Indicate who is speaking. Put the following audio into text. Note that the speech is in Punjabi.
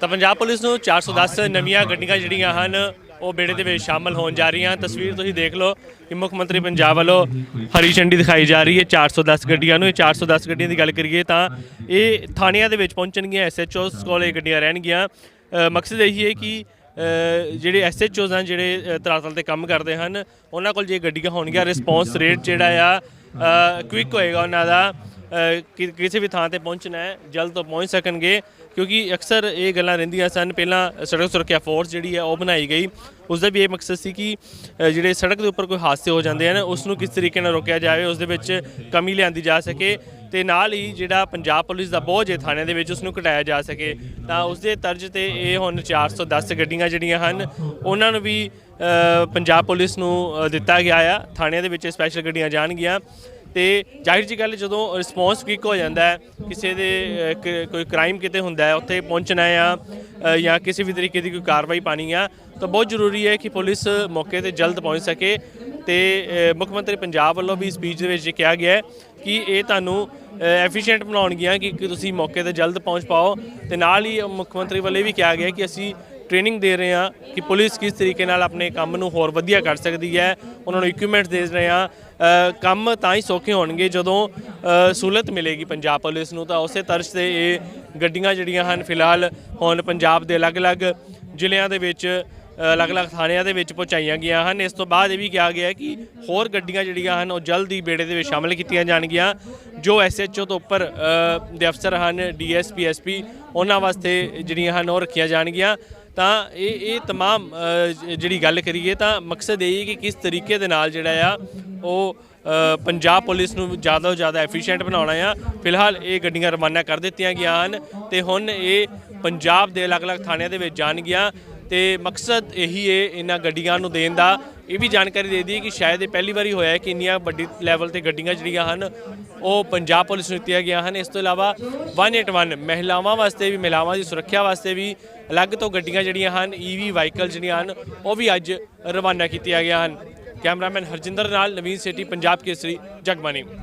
Speaker 1: ਤਾਂ ਪੰਜਾਬ ਪੁਲਿਸ ਨੂੰ 410 ਨਵੀਆਂ ਗੱਡੀਆਂ ਜਿਹੜੀਆਂ ਹਨ ਉਹ ਬੇੜੇ ਦੇ ਵਿੱਚ ਸ਼ਾਮਲ ਹੋਣ ਜਾ ਰਹੀਆਂ ਤਸਵੀਰ ਤੁਸੀਂ ਦੇਖ ਲਓ ਕਿ ਮੁੱਖ ਮੰਤਰੀ ਪੰਜਾਬ ਵੱਲੋਂ ਹਰੀ ਝੰਡੀ ਦਿਖਾਈ ਜਾ ਰਹੀ ਹੈ 410 ਗੱਡੀਆਂ ਨੂੰ। ਇਹ 410 ਗੱਡੀਆਂ ਦੀ ਗੱਲ ਕਰੀਏ ਤਾਂ ਇਹ ਥਾਣਿਆਂ ਦੇ ਵਿੱਚ ਪਹੁੰਚਣਗੀਆਂ ਐਸਐਚਓਸ ਕੋਲ ਇਹ ਗੱਡੀਆਂ ਰਹਿਣਗੀਆਂ। ਮਕਸਦ ਇਹੀ ਹੈ ਕਿ ਅ, ਜਿਹੜੇ ਐਸਐਚਓਸ ਹਨ ਜਿਹੜੇ ਅ, ਤੇ ਕੰਮ ਕਰਦੇ ਹਨ ਉਹਨਾਂ ਕੋਲ ਜੇ ਗੱਡੀਆਂ ਹੋਣਗੀਆਂ ਰਿਸਪੌਂਸ ਰੇਟ ਜਿਹੜਾ ਆ ਕੁਇਕ ਹੋਏਗਾ ਉਹਨਾਂ ਦਾ। ਕਿ- ਕਿਸੇ ਵੀ ਥਾਂ ਤੇ ਪਹੁੰਚਣਾ ਹੈ, ਜਲਦ ਤੋਂ ਪਹੁੰਚ ਸਕਣਗੇ, ਕਿਉਂਕਿ ਅਕਸਰ ਇਹ ਗੱਲਾਂ ਰਹਿੰਦੀਆਂ ਸਨ। ਪਹਿਲਾਂ ਸੜਕ ਸੁਰੱਖਿਆ ਫੋਰਸ ਜਿਹੜੀ ਹੈ, ਉਹ ਬਣਾਈ ਗਈ। ਉਸ ਦਾ ਵੀ ਇਹ ਮਕਸਦ ਸੀ ਕਿ ਜਿਹੜੇ ਸੜਕ ਦੇ ਉੱਪਰ ਕੋਈ ਹਾਦਸੇ ਹੋ ਜਾਂਦੇ ਹਨ ਉਸ ਨੂੰ ਕਿਸ ਤਰੀਕੇ ਨਾਲ ਰੋਕਿਆ ਜਾਵੇ ਉਸ ਦੇ ਵਿੱਚ ਕਮੀ ਲਿਆਂਦੀ ਜਾ ਸਕੇ ਤੇ ਨਾਲ ਹੀ ਜਿਹੜਾ ਪੰਜਾਬ ਪੁਲਿਸ ਦਾ ਬੋਝ ਹੈ ਥਾਣਿਆਂ ਦੇ ਵਿੱਚ ਉਸ ਨੂੰ ਘਟਾਇਆ ਜਾ ਸਕੇ। ਤਾਂ ਉਸ ਦੇ ਤਰਜ ਤੇ ਇਹ ਹੁਣ 410 ਗੱਡੀਆਂ ਜਿਹੜੀਆਂ ਹਨ, ਉਹਨਾਂ ਨੂੰ ਵੀ ਪੰਜਾਬ ਪੁਲਿਸ ਨੂੰ ਦਿੱਤਾ ਗਿਆ ਆ। ਥਾਣਿਆਂ ਦੇ ਵਿੱਚ ਸਪੈਸ਼ਲ ਗੱਡੀਆਂ ਜਾਣਗੀਆਂ। ਤੇ ਜ਼ਾਹਿਰ ਜੀ ਗੱਲ ਜਦੋਂ ਰਿਸਪੌਂਸ ਕੁਇਕ ਹੋ ਜਾਂਦਾ ਹੈ, ਕਿਸੇ ਦੇ ਕੋਈ ਕ੍ਰਾਈਮ ਕਿਤੇ ਹੁੰਦਾ ਹੈ, ਉੱਥੇ ਪਹੁੰਚਣਾ ਆ ਜਾਂ ਕਿਸੇ ਵੀ ਤਰੀਕੇ ਦੀ ਕੋਈ ਕਾਰਵਾਈ ਪਾਣੀ ਆ, ਤਾਂ ਬਹੁਤ ਜ਼ਰੂਰੀ ਹੈ ਕਿ ਪੁਲਿਸ ਮੌਕੇ ਤੇ ਜਲਦ ਪਹੁੰਚ ਸਕੇ ਤੇ ਮੁੱਖ ਮੰਤਰੀ ਪੰਜਾਬ ਵੱਲੋਂ ਵੀ ਸਪੀਚ ਦੇ ਵਿੱਚ ਕਿਹਾ ਗਿਆ ਕਿ ਇਹ ਤੁਹਾਨੂੰ ਐਫੀਸ਼ੀਐਂਟ ਬਣਾਉਣਗੀਆਂ ਕਿ ਤੁਸੀਂ ਮੌਕੇ ਤੇ ਜਲਦ ਪਹੁੰਚ ਪਾਓ ਤੇ ਨਾਲ ਹੀ ਮੁੱਖ ਮੰਤਰੀ ਵੱਲੋਂ ਇਹ ਵੀ ਕਿਹਾ ਗਿਆ ਕਿ ਅਸੀਂ ਟ੍ਰੇਨਿੰਗ ਦੇ ਰਹੇ ਹਾਂ ਕਿ ਪੁਲਿਸ ਕਿਸ ਤਰੀਕੇ ਨਾਲ ਆਪਣੇ ਕੰਮ ਨੂੰ ਹੋਰ ਵਧੀਆ ਕਰ ਸਕਦੀ ਹੈ, ਉਹਨਾਂ ਨੂੰ ਇਕਵਿਪਮੈਂਟ ਦੇ ਰਹੇ ਹਾਂ। ਕੰਮ ਤਾਂ ਹੀ ਸੌਖੇ ਹੋਣਗੇ ਜਦੋਂ ਸਹੂਲਤ ਮਿਲੇਗੀ ਪੰਜਾਬ ਪੁਲਿਸ ਨੂੰ। ਤਾਂ ਉਸੇ ਤਰ੍ਹਾਂ ਤੇ ਇਹ ਗੱਡੀਆਂ ਜਿਹੜੀਆਂ ਹਨ, ਫਿਲਹਾਲ ਹੁਣ ਪੰਜਾਬ ਦੇ ਅਲੱਗ-ਅਲੱਗ ਜ਼ਿਲ੍ਹਿਆਂ ਦੇ ਵਿੱਚ ਅਲੱਗ-ਅਲੱਗ ਥਾਣਿਆਂ ਦੇ ਵਿੱਚ ਪਹੁੰਚਾਈਆਂ ਗਈਆਂ ਹਨ। ਇਸ ਤੋਂ ਬਾਅਦ ਇਹ ਵੀ ਕਿਹਾ ਗਿਆ ਕਿ ਹੋਰ ਗੱਡੀਆਂ ਜਿਹੜੀਆਂ ਹਨ, ਉਹ ਜਲਦ ਹੀ ਬੇੜੇ ਦੇ ਵਿੱਚ ਸ਼ਾਮਲ ਕੀਤੀਆਂ ਜਾਣਗੀਆਂ। ਜੋ ਐਸਐਚਓ ਤੋਂ ਉੱਪਰ ਦੇ ਅਫਸਰ ਹਨ ਡੀਐਸਪੀ ਐਸਪੀ ਉਹਨਾਂ ਵਾਸਤੇ ਜਿਹੜੀਆਂ ਹਨ, ਉਹ ਰੱਖੀਆਂ ਜਾਣਗੀਆਂ। ਤਾਂ ਇਹ ਇਹ तमाम ਅ, ਜਿਹੜੀ ਗੱਲ ਕਰੀਏ ਤਾਂ ਮਕਸਦ ਇਹ ਹੈ ਕਿ ਕਿਸ ਤਰੀਕੇ ਦੇ ਨਾਲ ਜਿਹੜਾ ਆ ਉਹ ਅ, ਪੰਜਾਬ ਪੁਲਿਸ ਨੂੰ ਜ਼ਿਆਦਾ ਤੋਂ ਜ਼ਿਆਦਾ ਐਫੀਸ਼ੀਐਂਟ ਬਣਾਉਣਾ ਆ ਫਿਲਹਾਲ ਇਹ ਗੱਡੀਆਂ ਰਵਾਨਾ ਕਰ ਦਿੱਤੀਆਂ ਗਈਆਂ ਹਨ ਤੇ ਹੁਣ ਇਹ ਪੰਜਾਬ ਦੇ ਅਲੱਗ-ਅਲੱਗ ਥਾਣਿਆਂ ਦੇ ਵਿੱਚ ਜਾਣਗੀਆਂ ਤੇ ਮਕਸਦ ਇਹੀ ਹੈ ਇਹਨਾਂ ਗੱਡੀਆਂ ਨੂੰ ਦੇਣ ਦਾ। ਇਹ ਵੀ ਜਾਣਕਾਰੀ ਦੇ ਦਈਏ ਕਿ ਸ਼ਾਇਦ ਇਹ ਪਹਿਲੀ ਵਾਰੀ ਹੋਇਆ ਹੈ ਕਿ ਇੰਨੀਆਂ ਵੱਡੀ ਲੈਵਲ ਤੇ ਗੱਡੀਆਂ ਜਿਹੜੀਆਂ ਹਨ, ਉਹ ਪੰਜਾਬ ਪੁਲਿਸ ਨੂੰ ਦਿੱਤੀਆਂ ਗਈਆਂ ਹਨ। ਇਸ ਤੋਂ ਇਲਾਵਾ 181 ਮਹਿਲਾਵਾਂ ਵਾਸਤੇ ਵੀ, ਮਹਿਲਾਵਾਂ ਦੀ ਸੁਰੱਖਿਆ ਵਾਸਤੇ ਵੀ ਅਲੱਗ ਤੋਂ ਗੱਡੀਆਂ ਜਿਹੜੀਆਂ ਹਨ ਈਵੀ ਵਾਹੀਕਲ ਜਿਹੜੀਆਂ ਹਨ, ਉਹ ਵੀ ਅੱਜ ਰਵਾਨਾ ਕੀਤੀਆਂ ਗਈਆਂ ਹਨ। ਕੈਮਰਾਮੈਨ ਹਰਜਿੰਦਰ ਨਾਲ ਨਵੀਨ ਸੇਟੀ ਪੰਜਾਬ ਕੇਸਰੀ ਜਗਬਾਨੀ